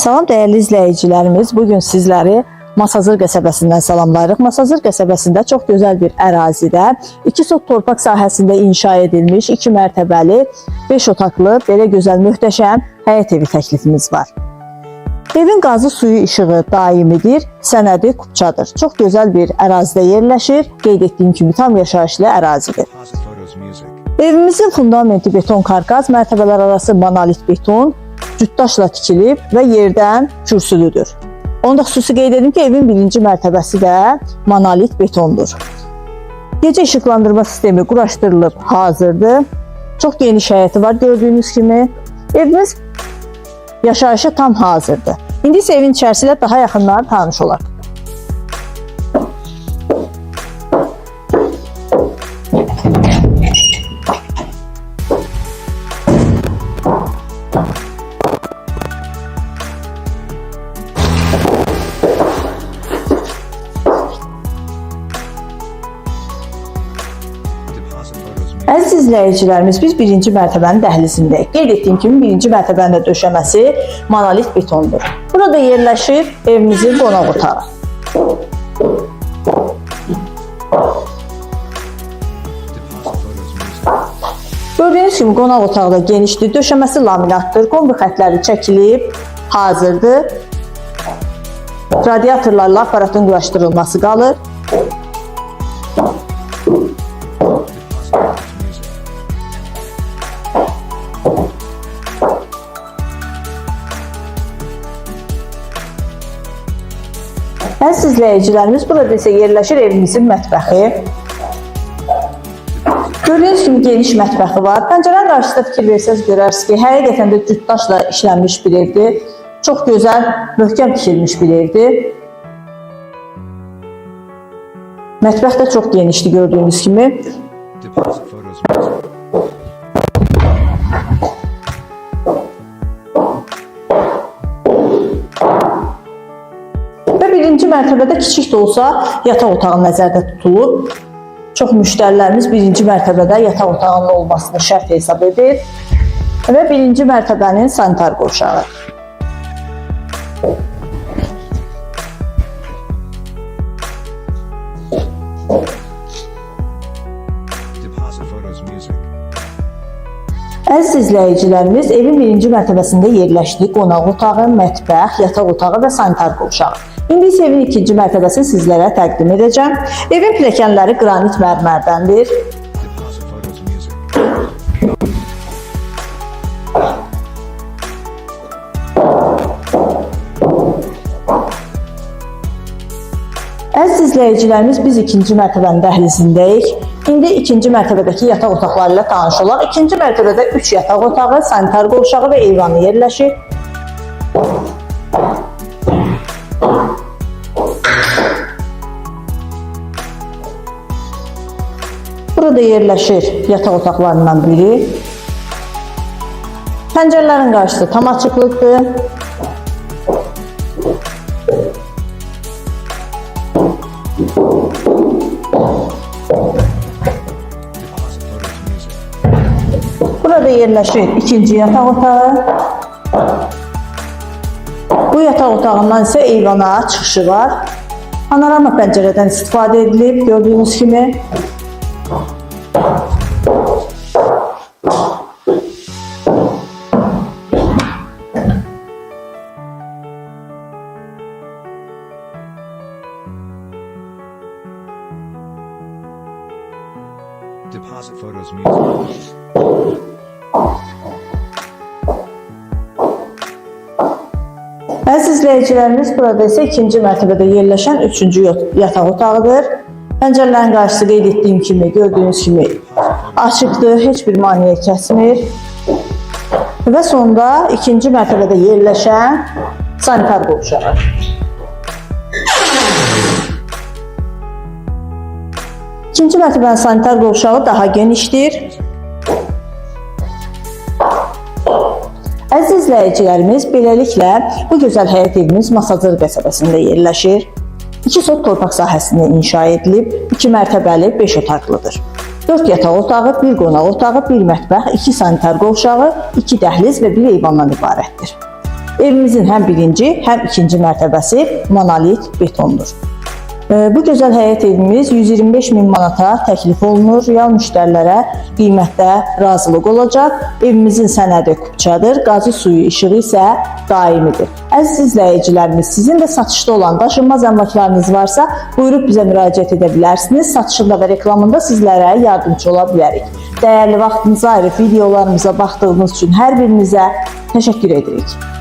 Salam dəyərli izləyicilərimiz, bu gün sizləri Masazır qəsəbəsindən salamlayırıq. Masazır qəsəbəsində çox gözəl bir ərazidə 2 sot torpaq sahəsində inşa edilmiş 2 mərtəbəli 5 otaqlı belə gözəl möhtəşəm həyət evi təklifimiz var. Evin qazı suyu işığı daimidir, sənədi kupçadır. Çox gözəl bir ərazidə yerləşir. Qeyd etdiyim kimi tam yaşayışlı ərazidir. Evimizin fundamenti beton karkas, mərtəbələr arası monolit beton, cütdaşla tikilib və yerdən kürsülüdür. Onu da xüsusi qeyd edim ki, evin birinci mərtəbəsi də monolit betondur. Gecə işıqlandırma sistemi quraşdırılıb hazırdır. Çox geniş həyəti var gördüyünüz kimi. Evimiz yaşayışa tam hazırdır. İndi isə evin içərisi ilə daha yaxından tanış olaq. Əziz izləyicilərimiz, biz birinci mərtəbənin dəhlizindəyik. Qeyd etdiyim kimi birinci mərtəbənin də döşəməsi monolit betondur. Burada yerləşir evimizin qonaq otağı. Gördüyünüz kimi qonaq otağı da genişdir. Döşəməsi laminatdır. Kombi xətləri çəkilib, hazırdır. Radiatorlarla aparatın quraşdırılması qalır. İzləyicilərimiz, burada isə yerləşir evimizin mətbəxi. Gördüyünüz kimi geniş mətbəxi var. Pəncərənin qarşısında fikir versəz görərsiniz ki, həqiqətən də cütdaşla işlənmiş bir evdir. Çox gözəl, möhkəm tikilmiş bir evdir. Mətbəx də çox genişdir gördüyünüz kimi. Mərtəbədə kiçik də olsa yataq otağı nəzərdə tutulub. Çox müştərilərimiz birinci mərtəbədə yataq otağının olmasını şərt hesab edir. Və birinci mərtəbənin sanitar qovşağı. Əziz izləyicilərimiz, evin birinci mərtəbəsində yerləşdiyi qonaq otağı, mətbəx, yataq otağı və sanitar qovşağı. İndi evin ikinci mərtəbəsini sizlərə təqdim edəcəm. Evin pilləkənləri qranit mərmərdəndir. Əziz izləyicilərimiz, biz ikinci mərtəbənin dəhlizindəyik. İndi ikinci mərtəbədəki yataq otaqları ilə tanış olaq. İkinci mərtəbədə 3 yataq otağı, sanitar qovşağı və eyvanı yerləşir. Burada yerləşir yataq otaqlarından biri. Pəncərələrin qarşısı tam açıqlıqdır. Burada yerləşir ikinci yataq otağı. Bu yataq otağından isə eyvana çıxışı var. Panorama pəncərədən istifadə edilib gördüyünüz kimi. Deposit Photos Music. Əziz izləyicilərimiz, burada isə ikinci mərtəbədə yerləşən üçüncü yat- yataq otağıdır. Pəncərələrin qarşısı qeyd etdiyim kimi, gördüyünüz kimi açıqdır, heç bir maneə kəsmir. Və sonda ikinci mərtəbədə yerləşən sanitar qovşağı. İkinci mərtəbənin sanitar qovşağı daha genişdir. Əziz izləyicilərimiz, beləliklə bu gözəl həyət evimiz Masazır qəsəbəsində yerləşir. 2 sot torpaq sahəsində inşa edilib, 2 mərtəbəli 5 otaqlıdır. 4 yataq otağı, 1 qonaq otağı, 1 mətbəx, 2 sanitar qovşağı, 2 dəhliz və 1 eyvandan ibarətdir. Evimizin həm birinci, həm ikinci mərtəbəsi monolit betondur. E, Bu gözəl həyət evimiz 125 min manata təklif olunur. Real müştərilərə qiymətdə razılıq olacaq. Evimizin sənədi kupçadır, qazı suyu işığı isə daimidir. Əziz izləyicilərimiz, sizin də satışda olan daşınmaz əmlaklarınız varsa, buyurub bizə müraciət edə bilərsiniz. Satışında və reklamında sizlərə yardımcı ola bilərik. Dəyərli vaxtınızı ayırıb videolarımıza baxdığınız üçün hər birinizə təşəkkür edirik.